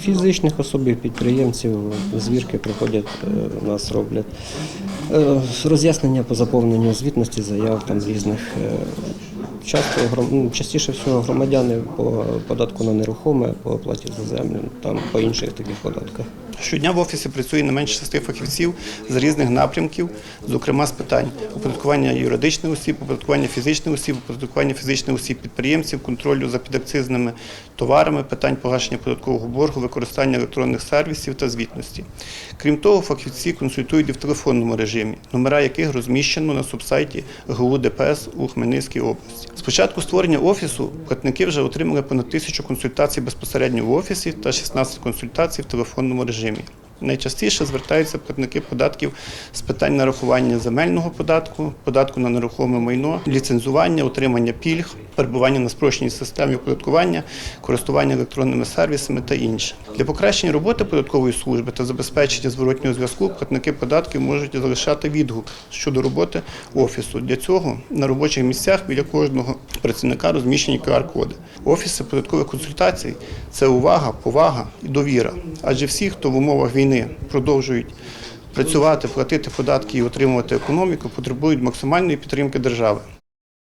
Фізичних особів підприємців звірки приходять, е, у нас роблять. Е, Роз'яснення по заповненню звітності заяв там різних. Часто ну, частіше всього громадяни по податку на нерухоме, по оплаті за землю, там по інших таких податках. Щодня в офісі працює не менше шести фахівців з різних напрямків, зокрема з питань оподаткування юридичних осіб, оподаткування фізичних осіб, оподаткування фізичних осіб підприємців, контролю за підакцизними товарами, питань погашення податкового боргу, використання електронних сервісів та звітності. Крім того, фахівці консультують і в телефонному режимі, номера яких розміщено на субсайті ГУ ДПС у Хмельницькій області. З початку створення офісу платники вже отримали понад тисячу консультацій безпосередньо в офісі та 16 консультацій в телефонному режимі. Найчастіше звертаються платники податків з питань нарахування земельного податку, податку на нерухоме майно, ліцензування, отримання пільг, перебування на спрощеній системі оподаткування, користування електронними сервісами та інше. Для покращення роботи податкової служби та забезпечення зворотнього зв'язку платники податків можуть залишати відгук щодо роботи офісу. Для цього на робочих місцях біля кожного працівника розміщені QR-коди. Офіси податкових консультацій це увага, повага і довіра. Адже всі, хто в умовах війни продовжують працювати, платити податки і отримувати економіку, потребують максимальної підтримки держави.